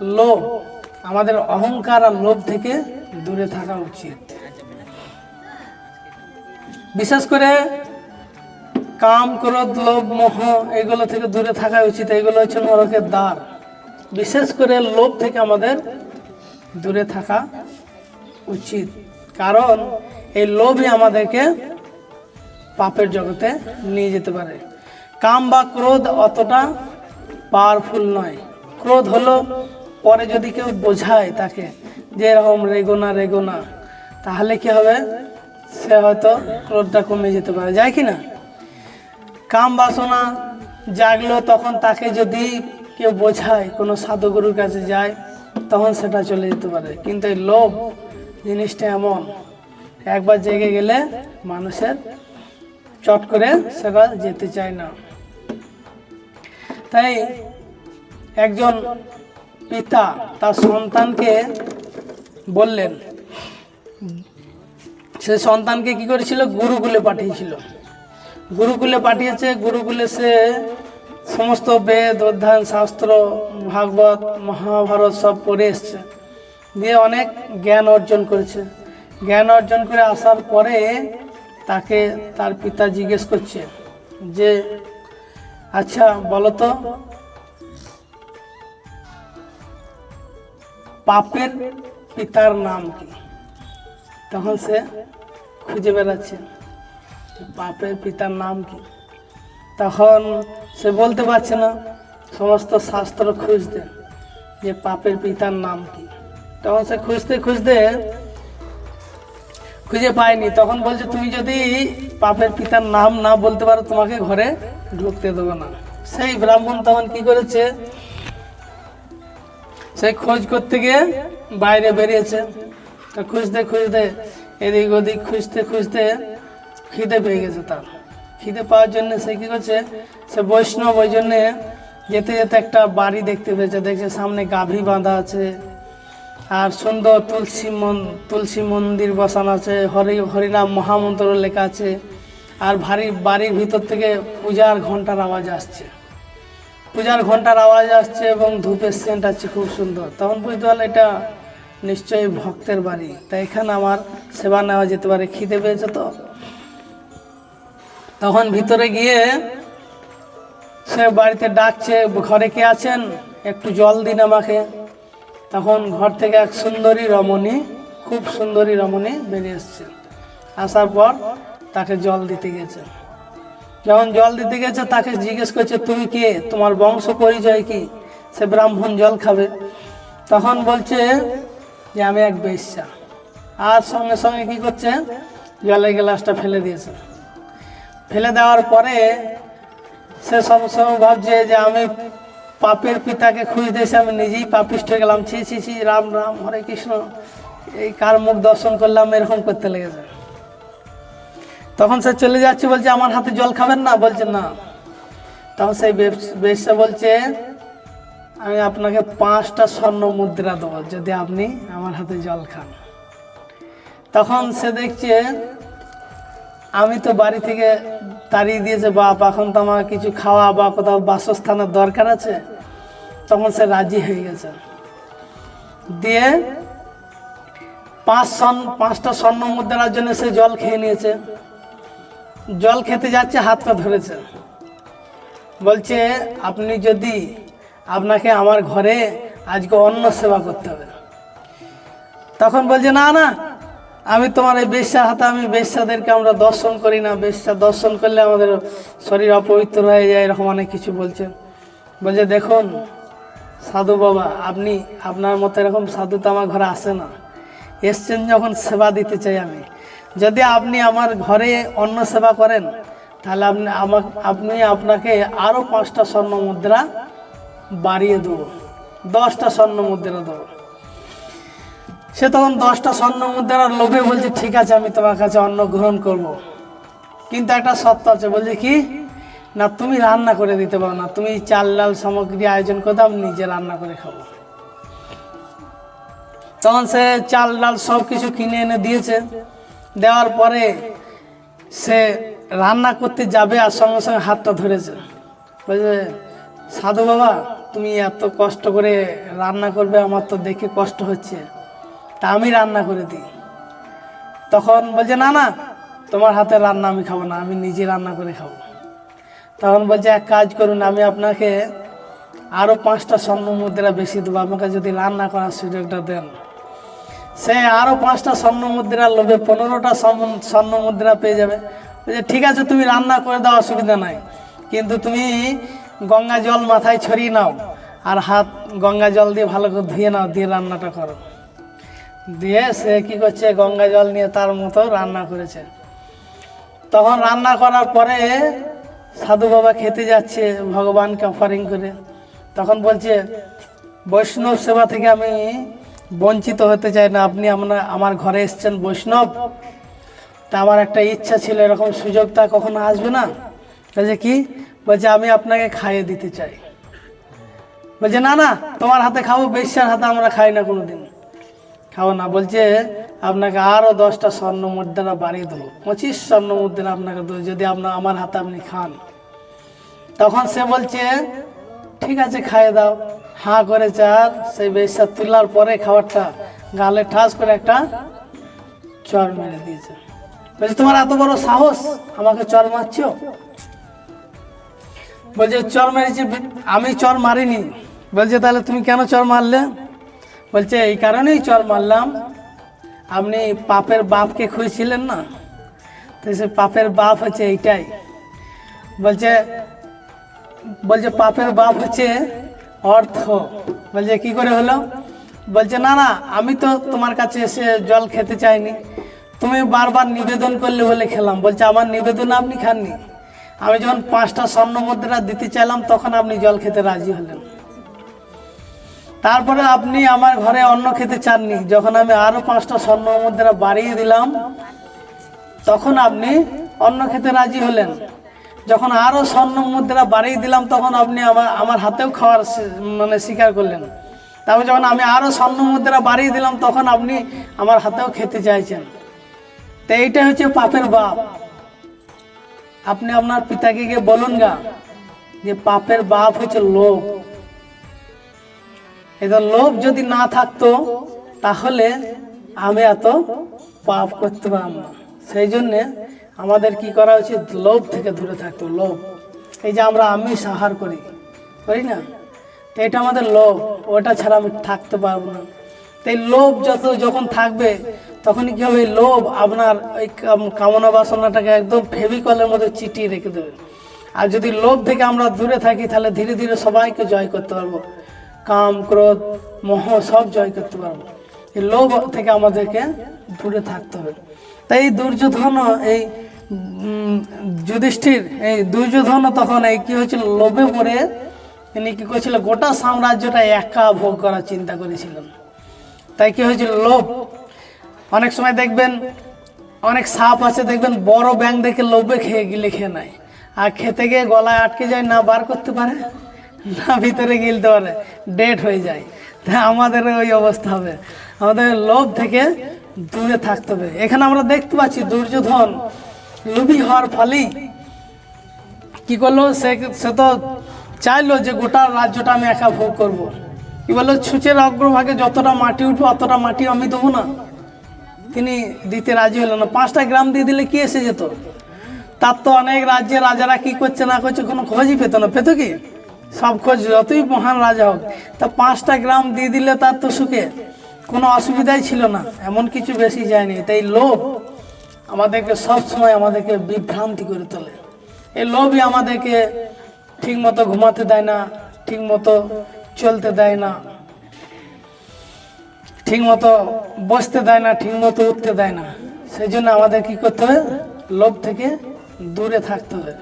লোভ, আমাদের অহংকার আর লোভ থেকে দূরে থাকা উচিত। বিশেষ করে কাম, ক্রোধ, লোভ, মোহ, এগুলো থেকে দূরে থাকা উচিত। এগুলো হচ্ছে নরকের দ্বার। বিশেষ করে লোভ থেকে আমাদের দূরে থাকা উচিত। কারণ এই লোভই আমাদেরকে পাপের জগতে নিয়ে যেতে পারে। কাম বা ক্রোধ অতটা পাওয়ারফুল নয়। ক্রোধ হলো, পরে যদি কেউ বোঝায় তাকে যে এরকম রেগো না রেগো না তাহলে কি হবে? সে হয়তো ক্রোধটা কমে যেতে পারে। যায় কি না? কাম বাসনা জাগলো, তখন তাকে যদি কেউ বোঝায়, কোনো সাধুগুরুর কাছে যায়, তখন সেটা চলে যেতে পারে। কিন্তু এই লোভ জিনিসটা এমন, একবার জেগে গেলে মানুষের চট করে সেটা যেতে চায় না। তাই একজন পিতা তার সন্তানকে বললেন, সে সন্তানকে কি করেছিল? গুরুকুলে পাঠিয়েছিল। গুরুকুলে পাঠিয়েছে, গুরুকুলে সে সমস্ত বেদ, অধ্যয়ন, শাস্ত্র, ভাগবত, মহাভারত সব পড়ে এসছে। দিয়ে অনেক জ্ঞান অর্জন করেছে। জ্ঞান অর্জন করে আসার পরে তাকে তার পিতা জিজ্ঞেস করছে যে আচ্ছা বলো তো পাপের পিতার নাম কি? তখন সে খুঁজে বেড়াচ্ছে পাপের পিতার নাম কি? তখন সে বলতে পারছে না, সমস্ত শাস্ত্র খুঁজতে যে পাপের পিতার নাম কি। তখন সে খুঁজতে খুঁজতে খুঁজে পায়নি। তখন বলছে, তুমি যদি পাপের পিতার নাম না বলতে পারো, তোমাকে ঘরে ঢুকতে দেবো না। সেই ব্রাহ্মণ তখন কি করেছে সে খোঁজ করতে গিয়ে বাইরে বেরিয়েছে। তা খুঁজতে খুঁজতে এদিক ওদিক খুঁজতে খুঁজতে খিদে পেয়ে গেছে তার। খিদে পাওয়ার জন্য সে কী করছে? সে বৈষ্ণব ওই জন্যে যেতে যেতে একটা বাড়ি দেখতে পেয়েছে। দেখছে সামনে গাভী বাঁধা আছে আর সুন্দর তুলসী মন তুলসী মন্দির বসানো আছে। হরি হরিনাম মহামন্ত্র লেখা আছে। আর ভারী বাড়ির ভিতর থেকে পূজার ঘণ্টার আওয়াজ আসছে। পূজার ঘণ্টার আওয়াজ আসছে এবং ধূপের সেন্ট আছে খুব সুন্দর। তখন বুঝতে পারল এটা নিশ্চয়ই ভক্তের বাড়ি। তাই এখানে আমার সেবা নেওয়া যেতে পারে, খিদে পেয়েছে তো? তখন ভিতরে গিয়ে সে বাড়িতে ডাকছে, ঘরে কে আছেন? একটু জল দিন আমাকে। তখন ঘর থেকে এক সুন্দরী রমণী, খুব সুন্দরী রমণী বেরিয়ে এসছে। আসার পর তাকে জল দিতে গেছে। যখন জল দিতে গেছে, তাকে জিজ্ঞেস করছে, তুমি কে? তোমার বংশ পরিচয় কি? সে ব্রাহ্মণ জল খাবে। তখন বলছে যে, আমি এক বেশ্যা। আর সঙ্গে সঙ্গে কি করছে? জলের গ্লাসটা ফেলে দিয়েছে। ফেলে দেওয়ার পরে সে সবসময় ভাবছে যে, আমি পাপের পিতাকে খুঁজতে এসে আমি নিজেই পাপিষ্ট গেলাম। ছি ছি ছি, রাম রাম, হরে কৃষ্ণ। এই কার মুখ দর্শন করলাম, এরকম করতে লেগেছে। তখন সে চলে যাচ্ছে, বলছে, আমার হাতে জল খাবেন না? বলছে, না। তখন সেই বেশ্যা বলছে, আমি আপনাকে পাঁচটা স্বর্ণ মুদ্রা দেবো, যদি আপনি আমার হাতে জল খান। তখন সে দেখছে, আমি তো বাড়ি থেকে তাড়িয়ে দিয়েছে, বাপ, এখন তো আমার কিছু খাওয়া বা কোথাও বাসস্থানের দরকার আছে। তখন সে রাজি হয়ে গেছে। দিয়ে পাঁচ স্বর্ণ, পাঁচটা স্বর্ণ মুদ্রার জন্য সে জল খেয়ে নিয়েছে। জল খেতে যাচ্ছে হাতটা ধরেছে। বলছে, আপনি যদি আপনাকে আমার ঘরে আজকে অন্ন সেবা করতে হবে। তখন বলছে, না না, আমি তোমার এই বেশ্যার হাতে, আমি বেশ্যাদেরকে আমরা দর্শন করি না। বেশ্যা দর্শন করলে আমাদের শরীর অপবিত্র হয়ে যায়, এরকম অনেক কিছু বলছে। বলছে, দেখুন, সাধু বাবা, আপনি আপনার মতো এরকম সাধু তো আমার ঘরে আসে না। এসছেন যখন সেবা দিতে চাই আমি। যদি আপনি আমার ঘরে অন্ন সেবা করেন, তাহলে আপনি আমাকে, আপনি আপনাকে আরও পাঁচটা স্বর্ণ মুদ্রা বাড়িয়ে দেবো। দশটা স্বর্ণ মুদ্রা দেবো। সে তখন দশটা স্বর্ণ মুদ্রার লোভে বলছে, ঠিক আছে, আমি তোমার কাছে অন্ন গ্রহণ করব। কিন্তু একটা সত্য আছে, বলছে কি, না, তুমি রান্না করে দিতে পারো না। তুমি চাল, ডাল সামগ্রী আয়োজন করে দাও আমি নিজে রান্না করে খাব। তখন সে চাল, ডাল সব কিছু কিনে এনে দিয়েছে। দেওয়ার পরে সে রান্না করতে যাবে আর সঙ্গে সঙ্গে হাতটা ধরেছে। বলছে, সাধু বাবা, তুমি এত কষ্ট করে রান্না করবে, আমার তো দেখে কষ্ট হচ্ছে। তা আমি রান্না করে দিই। তখন বলছে, না না, তোমার হাতে রান্না আমি খাব না, আমি নিজে রান্না করে খাব। তখন বলছে, এক কাজ করুন, আমি আপনাকে আরও পাঁচটা স্বর্ণ মুদ্রা বেশি দেবো, আমাকে যদি রান্না করার সুযোগটা দেন। সে আরও পাঁচটা স্বর্ণ মুদ্রা লোভে পনেরোটা স্বর্ণ- মুদ্রা পেয়ে যাবে। বলছে, ঠিক আছে, তুমি রান্না করে দাও, অসুবিধা নাই। কিন্তু তুমি গঙ্গা জল মাথায় ছড়িয়ে নাও আর হাত গঙ্গা জল দিয়ে ভালো করে ধুয়ে নাও, দিয়ে রান্নাটা করো। দিয়ে সে কী করছে, গঙ্গা জল নিয়ে তার মতো রান্না করেছে। তখন রান্না করার পরে সাধু বাবা খেতে যাচ্ছে, ভগবানকে অফারিং করে। তখন বলছে, বৈষ্ণব সেবা থেকে আমি বঞ্চিত হতে চাই না। আপনি আমরা আমার ঘরে এসছেন বৈষ্ণব। তা আমার একটা ইচ্ছা ছিল, এরকম সুযোগ তা কখনো আসবে না? বলছে, কি? বলছে, আমি আপনাকে খাইয়ে দিতে চাই। বলছে, না না, তোমার হাতে খাব, বেশ্যার হাতে আমরা খাই না কোনো দিন খাব না, বলছে, আপনাকে আরও দশটা স্বর্ণ মুদ্রা বাড়িয়ে দেবো, পঁচিশ স্বর্ণ মুদ্রা আপনাকে দেবো, যদি আপনার আমার হাতে আপনি খান। তখন সে বলছে, ঠিক আছে, খাইয়ে দাও। হাঁ করে চার সেই বেশা তোলার পরে খাবারটা গালে ঠাস করে একটা চর মেরে দিয়েছে বলছে, তোমার এত বড় সাহস? আমাকে চর মারছো? বলছে, চর মেরেছি, আমি চর মারিনি। বলছে, তাহলে তুমি কেন চর মারলে? বলছে, এই কারণেই চর মারলাম। আপনি পাপের বাপকে খুঁজছিলেন না? তো সে পাপের বাপ হচ্ছে এইটাই। বলছে বলছে, পাপের বাপ হচ্ছে অর্থ। বলছে, কি করে হলো? বলছে, না না, আমি তো তোমার কাছে এসে জল খেতে চাইনি। তুমি বারবার নিবেদন করলে বলে খেলাম। বলছে, আমার নিবেদন আপনি খাননি। আমি যখন পাঁচটা স্বর্ণ মুদ্রা দিতে চাইলাম, তখন আপনি জল খেতে রাজি হলেন। তারপরে আপনি আমার ঘরে অন্ন খেতে চাননি। যখন আমি আরও পাঁচটা স্বর্ণ মুদ্রা বাড়িয়ে দিলাম, তখন আপনি অন্ন খেতে রাজি হলেন। যখন আরও স্বর্ণ মুদ্রা বাড়িয়ে দিলাম, তখন আপনি আমার আমার হাতেও খাওয়ার মানে স্বীকার করলেন। তারপর যখন আমি আরও স্বর্ণ মুদ্রা বাড়িয়ে দিলাম, তখন আপনি আমার হাতেও খেতে চাইছেন। তো এইটা হচ্ছে পাপের বাপ। আপনি আপনার পিতাকে গিয়ে বলুন গা, যে পাপের বাপ হচ্ছে লোভ। এটা লোভ যদি না থাকতো, তাহলে আমি এত পাপ করতে পারতাম না সেই জন্যে আমাদের কি করা উচিত? লোভ থেকে দূরে থাকতো, লোভ। এই যে আমরা আমি সাহার করি করি না? তো এটা আমাদের লোভ, ওটা ছাড়া আমি থাকতে পারব না। তো এই লোভ যত যখন থাকবে, তখনই কি হবে? লোভ আপনার ওই কাম- কামনা বাসনাটাকে একদম ফেভিকলের মধ্যে চিটিয়ে রেখে দেবে। আর যদি লোভ থেকে আমরা দূরে থাকি, তাহলে ধীরে ধীরে সবাইকে জয় করতে পারব। কাম, ক্রোধ, মোহ সব জয় করতে পারব। এই লোভ থেকে আমাদেরকে দূরে থাকতে হবে। তাই দুর্যোধন, এই যুধিষ্ঠির, এই দুর্যোধন তখন এই কি হয়েছিল, লোভে পড়ে তিনি কি করেছিল, গোটা সাম্রাজ্যটা একা ভোগ করার চিন্তা করেছিলেন। তাই কি হয়েছিল, লোভ। অনেক সময় দেখবেন, অনেক সাপ আছে, দেখবেন বড় ব্যাং দেখে লোভে খেয়ে গিলে খেয়ে নেয়। আর খেতে গিয়ে গলায় আটকে যায়, না বার করতে পারে, না ভিতরে গিলতে পারে ডেট হয়ে যায়। তা আমাদের ওই অবস্থা হবে। আমাদের লোভ থেকে দূরে থাকতে হবে। এখানে আমরা দেখতে পাচ্ছি দুর্যোধন লোভী হওয়ার ফলেই কি করল? সে সে তো চাইলো যে গোটা রাজ্যটা আমি একা ভোগ করব। কি বলল? ছুঁচের অগ্রভাগে যতটা মাটি উঠবে, অতটা মাটি আমি দেবো না। তিনি দিতে রাজি হলেন না। পাঁচটা গ্রাম দিয়ে দিলে কি এসে যেত? তার তো অনেক রাজ্যের রাজারা কি করছে না করছে কোনো খোঁজই পেত না। পেত কি? সব খোঁজ, যতই মহান রাজা হোক। তা পাঁচটা গ্রাম দিয়ে দিলে তার তো সুখে। কোনো অসুবিধাই ছিল না, এমন কিছু বেশি যায়নি। তাই লোভ আমাদেরকে সব সময় আমাদেরকে বিভ্রান্তি করে তোলে। এই লোভই আমাদেরকে ঠিক মতো ঘুমাতে দেয় না ঠিক মতো চলতে দেয় না ঠিক মতো বসতে দেয় না ঠিক মতো উঠতে দেয় না। সেই জন্য আমাদের কি করতে হবে? লোভ থেকে দূরে থাকতে হবে।